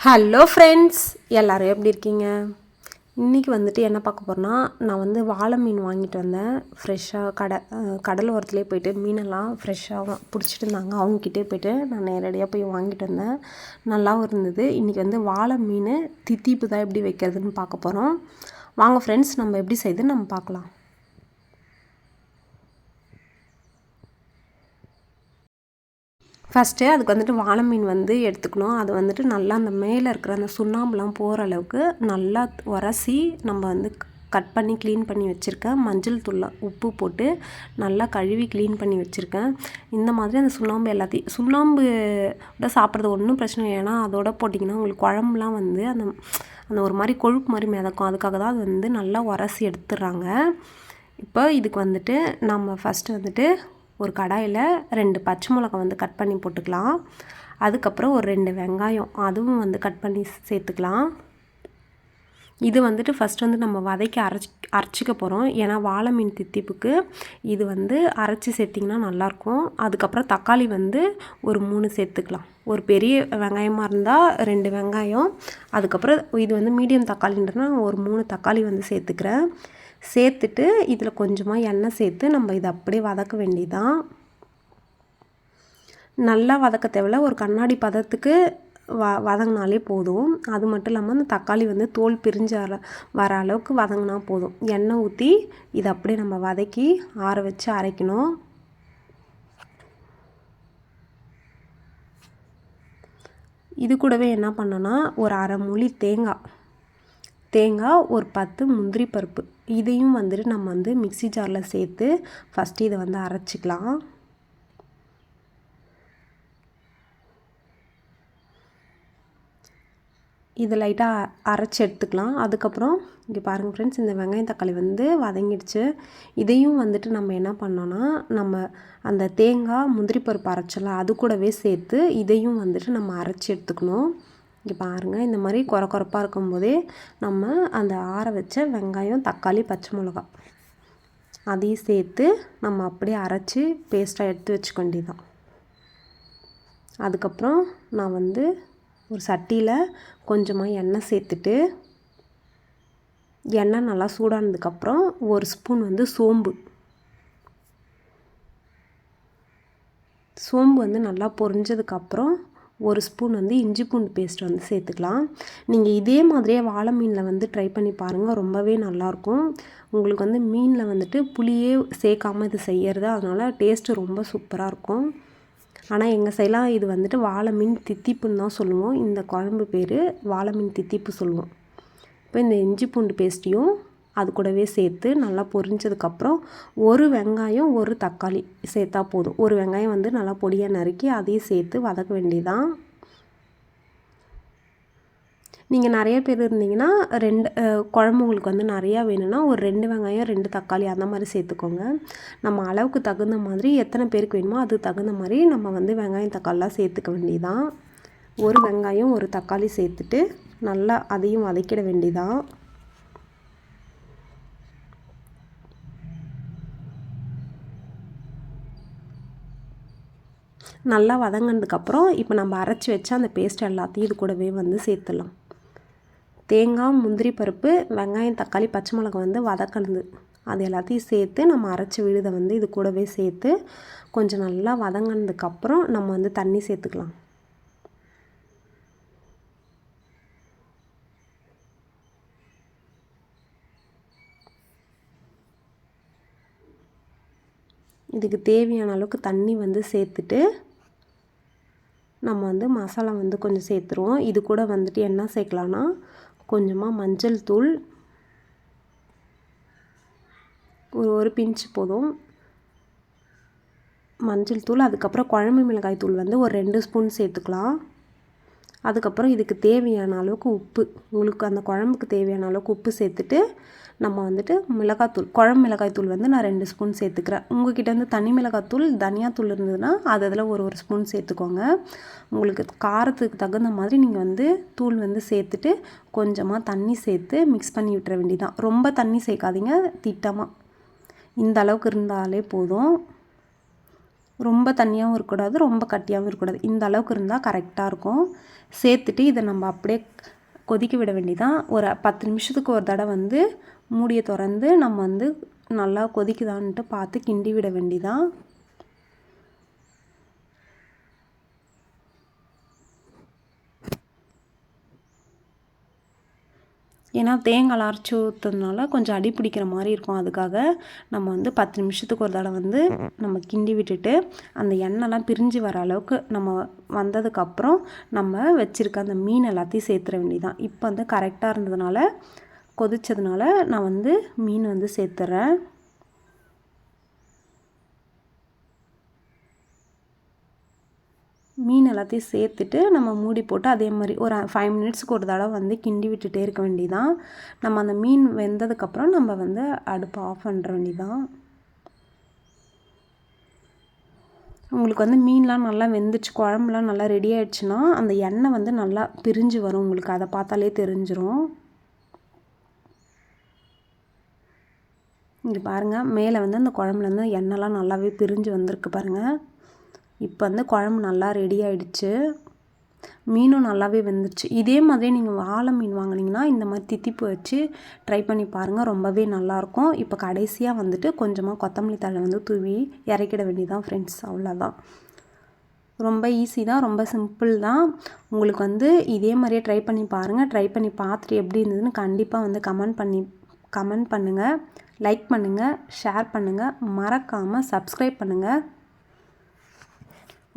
Hello friends எல்லோரும் எப்படி இருக்கீங்க? இன்றைக்கி வந்துட்டு என்ன பார்க்க போகிறேன்னா நான் வந்து வாழை மீன் வாங்கிட்டு வந்தேன். ஃப்ரெஷ்ஷாக கடை கடல் ஓரத்துலேயே போயிட்டு மீனெல்லாம் ஃப்ரெஷ்ஷாக பிடிச்சிட்டு இருந்தாங்க. அவங்கக்கிட்டே போயிட்டு நான் நேரடியாக போய் வாங்கிட்டு வந்தேன். நல்லாவும் இருந்தது. இன்றைக்கி வந்து வாழை மீன் தித்திப்பு தான் எப்படி வைக்கிறதுன்னு பார்க்க போகிறோம் வாங்க ஃப்ரெண்ட்ஸ் நம்ம எப்படி செய்யுதுன்னு நம்ம பார்க்கலாம். ஃபஸ்ட்டு அதுக்கு வந்துட்டு வாழை மீன் வந்து எடுத்துக்கணும். அது வந்துட்டு நல்லா அந்த மேலே இருக்கிற அந்த சுண்ணாம்புலாம் போகிற அளவுக்கு நல்லா உரசி நம்ம வந்து கட் பண்ணி க்ளீன் பண்ணி வச்சுருக்கேன் மஞ்சள் தூள் உப்பு போட்டு நல்லா கழுவி க்ளீன் பண்ணி வச்சுருக்கேன் இந்த மாதிரி அந்த சுண்ணாம்பு எல்லாத்தையும் சுண்ணாம்பு கூட சாப்பிட்றது ஒன்றும் பிரச்சனை இல்லை. ஏன்னா அதோட போட்டிங்கன்னா உங்களுக்கு குழம்புலாம் வந்து அந்த அந்த ஒரு மாதிரி கொழுப்பு மாதிரி மிதக்கும். அதுக்காக தான் அது வந்து நல்லா உரசி எடுத்துடுறாங்க. இப்போ இதுக்கு வந்துட்டு நம்ம ஃபஸ்ட்டு வந்துட்டு ஒரு கடாயில் ரெண்டு பச்சை மிளகா வந்து கட் பண்ணி போட்டுக்கலாம். அதுக்கப்புறம் ஒரு ரெண்டு வெங்காயம் அதுவும் வந்து கட் பண்ணி சேர்த்துக்கலாம். இது வந்துட்டு ஃபஸ்ட் வந்து நம்ம வதக்கி அரைச்சி அரைச்சிக்க போகிறோம் ஏன்னா வாழை மீன் தித்திப்புக்கு இது வந்து அரைச்சி சேர்த்திங்கன்னா நல்லாயிருக்கும். அதுக்கப்புறம் தக்காளி வந்து ஒரு மூணு சேர்த்துக்கலாம். ஒரு பெரிய வெங்காயமாக இருந்தால் ரெண்டு வெங்காயம். அதுக்கப்புறம் இது வந்து மீடியம் தக்காளின்றதுனா ஒரு மூணு தக்காளி வந்து சேர்த்துக்கிறேன். சேர்த்துட்டு இதில் கொஞ்சமாக எண்ணெய் சேர்த்து நம்ம இதை அப்படியே வதக்க வேண்டியதான் நல்லா வதக்க தேவையில்ல ஒரு கண்ணாடி பதத்துக்கு வ வதங்கினாலே போதும். அது மட்டும் இல்லாமல் அந்த தக்காளி வந்து தோல் பிரிஞ்சு வர வர அளவுக்கு வதங்கினா போதும். எண்ணெய் ஊற்றி இதை அப்படியே நம்ம வதக்கி ஆற வச்சு அரைக்கணும். இது கூடவே என்ன பண்ணோன்னா ஒரு அரை மூலி தேங்காய் தேங்காய் ஒரு பத்து முந்திரி பருப்பு. இதையும் வந்துட்டு நம்ம வந்து மிக்ஸி ஜாரில் சேர்த்து ஃபஸ்ட்டு இதை வந்து அரைச்சிக்கலாம். இது லைட்டாக அரைச்சி எடுத்துக்கலாம். அதுக்கப்புறம் இங்கே பாருங்கள் ஃப்ரெண்ட்ஸ் இந்த வெங்காயம் தக்காளி வந்து வதங்கிடுச்சு. இதையும் வந்துட்டு நம்ம என்ன பண்ணோன்னா நம்ம அந்த தேங்காய் முந்திரி பருப்பு அரைச்சலாம் அது கூடவே சேர்த்து இதையும் வந்துட்டு நம்ம அரைச்சி எடுத்துக்கணும். இங்கே பாருங்கள் இந்த மாதிரி குறை குறைப்பாக இருக்கும்போதே நம்ம அந்த ஆற வச்ச வெங்காயம் தக்காளி பச்சை மிளகா அதையும் சேர்த்து நம்ம அப்படியே அரைச்சி பேஸ்ட்டாக எடுத்து வச்சுக்க வேண்டியதான் அதுக்கப்புறம் நான் வந்து ஒரு சட்டியில் கொஞ்சமாக எண்ணெய் சேர்த்துட்டு எண்ணெய் நல்லா சூடானதுக்கப்புறம் ஒரு ஸ்பூன் வந்து சோம்பு. சோம்பு வந்து நல்லா பொரிஞ்சதுக்கப்புறம் ஒரு ஸ்பூன் வந்து இஞ்சி பூண்டு பேஸ்ட் வந்து சேர்த்துக்கலாம். நீங்கள் இதே மாதிரியே வாழை மீனில் வந்து ட்ரை பண்ணி பாருங்கள் ரொம்பவே நல்லாயிருக்கும். உங்களுக்கு வந்து மீனில் வந்துட்டு புளியே சேர்க்காமல் இது செய்யறது அதனால் டேஸ்ட்டு ரொம்ப சூப்பராக இருக்கும் ஆனால் எங்கள் சைடெலாம் இது வந்துட்டு வாழை மீன் தித்திப்புன்னு தான் சொல்லுவோம். இந்த குழம்பு பேர் வாழை மீன் தித்திப்பு சொல்லுவோம். இப்போ இந்த இஞ்சி பூண்டு பேஸ்ட்டையும் அது கூடவே சேர்த்து நல்லா பொரிஞ்சதுக்கப்புறம் ஒரு வெங்காயம் ஒரு தக்காளி சேர்த்தா போதும். ஒரு வெங்காயம் வந்து நல்லா பொடியாக நறுக்கி அதையும் சேர்த்து வதக்க வேண்டியதான் நீங்கள் நிறைய பேர் இருந்தீங்கன்னா ரெண்டு குழம்பு உங்களுக்கு வந்து நிறையா வேணும்னா ஒரு ரெண்டு வெங்காயம் ரெண்டு தக்காளி அந்த மாதிரி சேர்த்துக்கோங்க. நம்ம அளவுக்கு தகுந்த மாதிரி எத்தனை பேருக்கு வேணுமோ அதுக்கு தகுந்த மாதிரி நம்ம வந்து வெங்காயம் தக்காளிலாம் சேர்த்துக்க வேண்டியதான் ஒரு வெங்காயம் ஒரு தக்காளி சேர்த்துட்டு நல்லா அதையும் வதக்கிட வேண்டியதான் நல்லா வதங்கினதுக்கப்புறம் இப்போ நம்ம அரைச்சி வச்ச அந்த பேஸ்ட் எல்லாத்தையும் இது கூடவே வந்து சேர்த்துடலாம். தேங்காய் முந்திரி பருப்பு வெங்காயம் தக்காளி பச்சை மிளகா வந்து வதக்கணுது அது எல்லாத்தையும் சேர்த்து நம்ம அரைச்சி விழுதை வந்து இது கூடவே சேர்த்து கொஞ்சம் நல்லா வதங்கினதுக்கப்புறம் நம்ம வந்து தண்ணி சேர்த்துக்கலாம். இதுக்கு தேவையான அளவுக்கு தண்ணி வந்து சேர்த்துட்டு நம்ம வந்து மசாலா வந்து கொஞ்சம் சேர்த்துருவோம். இது கூட வந்துட்டு என்ன சேர்க்கலான்னா கொஞ்சமாக மஞ்சள் தூள் ஒரு ஒரு பிஞ்சு போதும். மஞ்சள் தூள் அதுக்கப்புறம் குழம்பு மிளகாய் தூள் வந்து ஒரு ரெண்டு ஸ்பூன் சேர்த்துக்கலாம். அதுக்கப்புறம் இதுக்கு தேவையான அளவுக்கு உப்பு. உங்களுக்கு அந்த குழம்புக்கு தேவையான அளவுக்கு உப்பு சேர்த்துட்டு நம்ம வந்துட்டு மிளகாத்தூள் குழம்பு மிளகாய்த்தூள் வந்து நான் ரெண்டு ஸ்பூன் சேர்த்துக்கிறேன். உங்ககிட்ட வந்து தனி மிளகாத்தூள் தனியாத்தூள் இருந்ததுன்னா அது அதில் ஒரு ஒரு ஸ்பூன் சேர்த்துக்கோங்க. உங்களுக்கு காரத்துக்கு தகுந்த மாதிரி நீங்கள் வந்து தூள் வந்து சேர்த்துட்டு கொஞ்சமாக தண்ணி சேர்த்து மிக்ஸ் பண்ணி விட்டுற வேண்டியதான் ரொம்ப தண்ணி சேர்க்காதீங்க திட்டமாக இந்த அளவுக்கு இருந்தாலே போதும். ரொம்ப தண்ணியாகவும் இருக்கக்கூடாது ரொம்ப கட்டியாகவும் இருக்கக்கூடாது. இந்த அளவுக்கு இருந்தால் கரெக்டாக இருக்கும். சேர்த்துட்டு இதை நம்ம அப்படியே கொதிக்க விட வேண்டிதான் ஒரு பத்து நிமிஷத்துக்கு ஒரு தடவை வந்து மூடியை திறந்து நம்ம வந்து நல்லா கொதிக்குதான்ட்டு பார்த்து கிண்டி விட வேண்டிதான் ஏன்னா தேங்காய் அரைச்சி ஊற்றுறதுனால கொஞ்சம் அடி பிடிக்கிற மாதிரி இருக்கும். அதுக்காக நம்ம வந்து பத்து நிமிஷத்துக்கு ஒரு தடவை வந்து நம்ம கிண்டி விட்டுட்டு அந்த எண்ணெய்லாம் பிரிஞ்சு வர அளவுக்கு நம்ம வந்ததுக்கப்புறம் நம்ம வச்சுருக்க அந்த மீன் எல்லாத்தையும் சேர்த்துற வேண்டியதான் இப்போ வந்து கரெக்டாக இருந்ததுனால கொதித்ததுனால நான் வந்து மீன் வந்து சேர்த்துறேன். மீன் எல்லாத்தையும் சேர்த்துட்டு நம்ம மூடி போட்டு அதே மாதிரி ஒரு ஃபைவ் மினிட்ஸ்க்கு ஒரு தடவை வந்து கிண்டி விட்டுட்டே இருக்க வேண்டியதான் நம்ம அந்த மீன் வெந்ததுக்கப்புறம் நம்ம வந்து அடுப்பை ஆஃப் பண்ணுற வேண்டியதான் உங்களுக்கு வந்து மீன்லாம் நல்லா வெந்துச்சு குழம்புலாம் நல்லா ரெடி ஆகிடுச்சுன்னா அந்த எண்ணெய் வந்து நல்லா பிரிஞ்சு வரும் உங்களுக்கு. அதை பார்த்தாலே தெரிஞ்சிடும் இங்கே பாருங்கள் மேலே வந்து அந்த குழம்புலேருந்து எண்ணெய்லாம் நல்லாவே பிரிஞ்சு வந்திருக்கு பாருங்கள் இப்போ வந்து குழம்பு நல்லா ரெடி ஆகிடுச்சு மீனும் நல்லாவே வெந்துருச்சு. இதே மாதிரி நீங்கள் வாழை மீன் வாங்கினீங்கன்னா இந்த மாதிரி தித்திப்பு வச்சு ட்ரை பண்ணி பாருங்கள் ரொம்பவே நல்லாயிருக்கும். இப்போ கடைசியாக வந்துட்டு கொஞ்சமாக கொத்தமல்லி தழை வந்து தூவி இறக்கிட வேண்டியதான் ஃப்ரெண்ட்ஸ் அவ்வளோதான் ரொம்ப ஈஸி தான். ரொம்ப சிம்பிள் தான். உங்களுக்கு வந்து இதே மாதிரியே ட்ரை பண்ணி பாருங்கள் ட்ரை பண்ணி பார்த்துட்டு எப்படி இருந்ததுன்னு கண்டிப்பாக வந்து கமெண்ட் பண்ணி கமெண்ட் பண்ணுங்கள் லைக் பண்ணுங்கள் ஷேர் பண்ணுங்கள் மறக்காமல் சப்ஸ்கிரைப் பண்ணுங்கள்